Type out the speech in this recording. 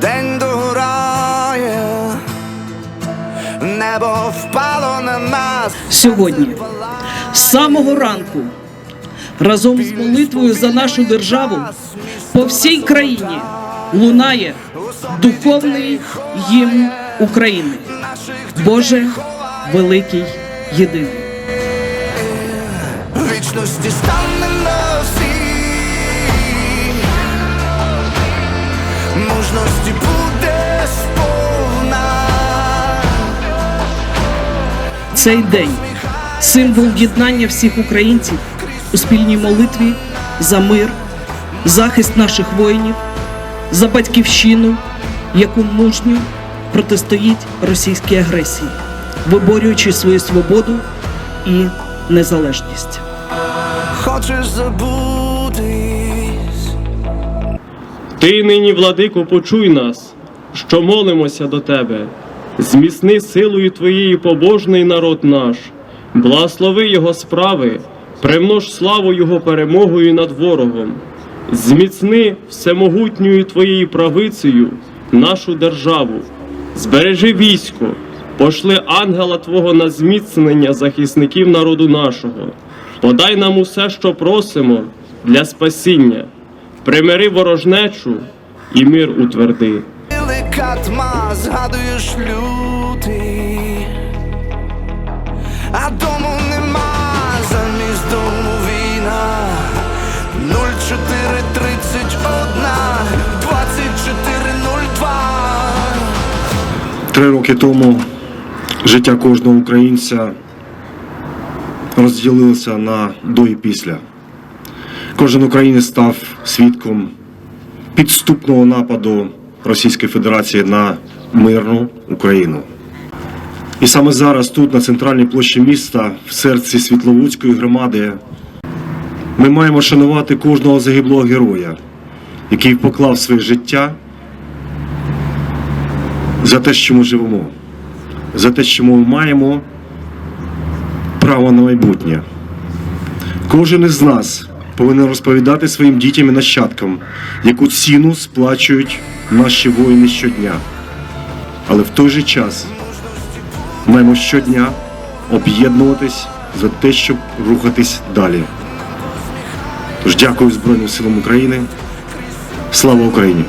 день догорає, небо впало на нас. сьогодні, з самого ранку, разом з молитвою за нашу державу по всій країні лунає духовний гімн України. Боже великий єдиний. Вічності стане на всі, мужності буде сповна. Цей день символ єднання всіх українців у спільній молитві за мир, захист наших воїнів, за батьківщину, яку мужньо протистоїть російській агресії, виборюючи свою свободу і незалежність. Хочеш забутись, Ти нині, владико, почуй нас, що молимося до тебе. Зміцни силою Твоєї побожний народ наш, благослови Його справи, примнож славу Його перемогою над ворогом, зміцни всемогутньою Твоєю правицею нашу державу, збережи військо, пошли ангела Твого на зміцнення захисників народу нашого, подай нам усе, що просимо для спасіння примири ворожнечу і мир утверди. велика тьма, згадуєш лютий, а дому нема, замість дому війна. 0431 2402 Три роки тому життя кожного українця розділилося на до і після. Кожен українець став свідком підступного нападу Російської Федерації на мирну Україну. І саме зараз, тут, на центральній площі міста, в серці Світловодської громади, ми маємо шанувати кожного загиблого героя, який поклав своє життя за те, що ми живемо, за те, що ми маємо право на майбутнє. Кожен із нас повинен розповідати своїм дітям і нащадкам, яку ціну сплачують наші воїни щодня. Але в той же час маємо щодня об'єднуватись за те, щоб рухатись далі. Тож дякую Збройним силам України. Слава Україні!